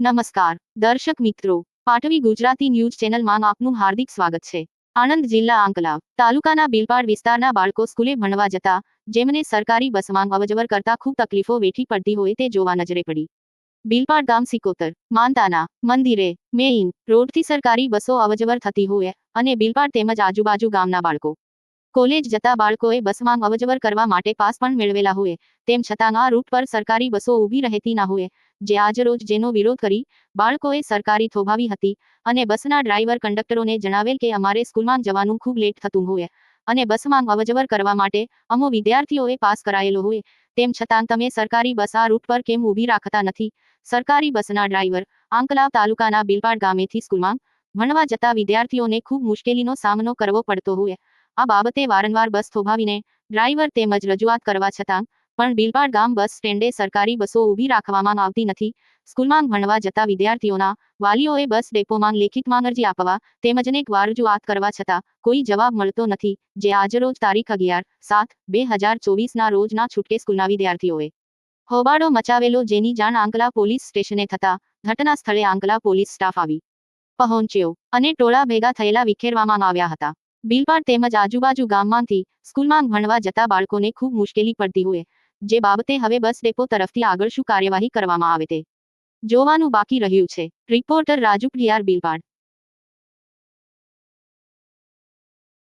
નમસ્કાર, દર્શક મિત્રો. પાટવી ગુજરાતી ન્યૂઝ ચેનલમાં આપનું હાર્દિક સ્વાગત છે. આણંદ જિલ્લા આંકલાવ તાલુકાના બિલપાડ વિસ્તારના બાળકો સ્કૂલે ભણવા જતા, જેમને સરકારી બસમાં અવજવર કરતા ખૂબ તકલીફો વેઠી પડતી હોય તે જોવા નજરે પડી. બિલપાડ ગામ સિકોતર, માનતાના, મંદિરે, મેઇન રોડથી સરકારી બસો અવજવર થતી હોય, અને બિલપાડ તેમજ આજુબાજુ ગામના બાળકો. કોલેજ જતા બાળકોએ બસમાં અવજવર કરવા માટે પાસ પણ મેળવેલા હોય તેમ છતાં આ રૂટ પર સરકારી બસો ઊભી રહેતી ના હોય જે આજરોજ જેનો વિરોધ કરી બાળકોએ સરકારી થોભાવી હતી અને બસના ડ્રાઈવર કંડક્ટરોને જણાવેલ કે અમારે સ્કૂલમાં જવાનું ખૂબ લેટ થતું હોય અને બસમાં અવજવર કરવા માટે અમો વિદ્યાર્થીઓએ પાસ કરાયેલો હોય તેમ છતાં તમે સરકારી બસ આ રૂટ પર કેમ ઊભી રાખતા નથી? સરકારી બસના ડ્રાઈવર આંકલાવ તાલુકાના બિલપાડ ગામેથી સ્કૂલમાં ભણવા જતા વિદ્યાર્થીઓને ખૂબ મુશ્કેલીનો સામનો કરવો પડતો હોય આ બાબતે વારંવાર બસ થોભાવીને ડ્રાઈવર તેમજ રજૂઆત કરવા છતાં પણ બિલપાડ ગામ બસ સ્ટેન્ડે સરકારી બસો ઊભી રાખવામાં આવતી નથી. સ્કૂલમાં ભણવા જતા વિદ્યાર્થીઓના વાલીઓએ બસ ડેપોમાં લેખિતમાં અરજી આપવા તેમજ અનેક વાર રજૂઆત કરવા છતાં કોઈ જવાબ મળતો નથી, જે આજરોજ તારીખ અગિયાર સાત બે હજાર ચોવીસના રોજના છૂટકે સ્કૂલના વિદ્યાર્થીઓએ હોબાળો મચાવેલો જેની જાણ આંકલા પોલીસ સ્ટેશને થતા ઘટના સ્થળે આંકલા પોલીસ સ્ટાફ આવી પહોંચ્યો અને ટોળા ભેગા થયેલા વિખેરવામાં આવ્યા હતા. બિલપાડ તેમજ આજુબાજુ ગામમાંથી સ્કૂલમાં ભણવા જતા બાળકોને ખૂબ મુશ્કેલી પડતી હોય, જે બાબતે હવે બસ ડેપો તરફથી આગળ શું કાર્યવાહી કરવામાં આવે તે જોવાનું બાકી રહ્યું છે. રિપોર્ટર રાજુ પિયાર બિલપાડ.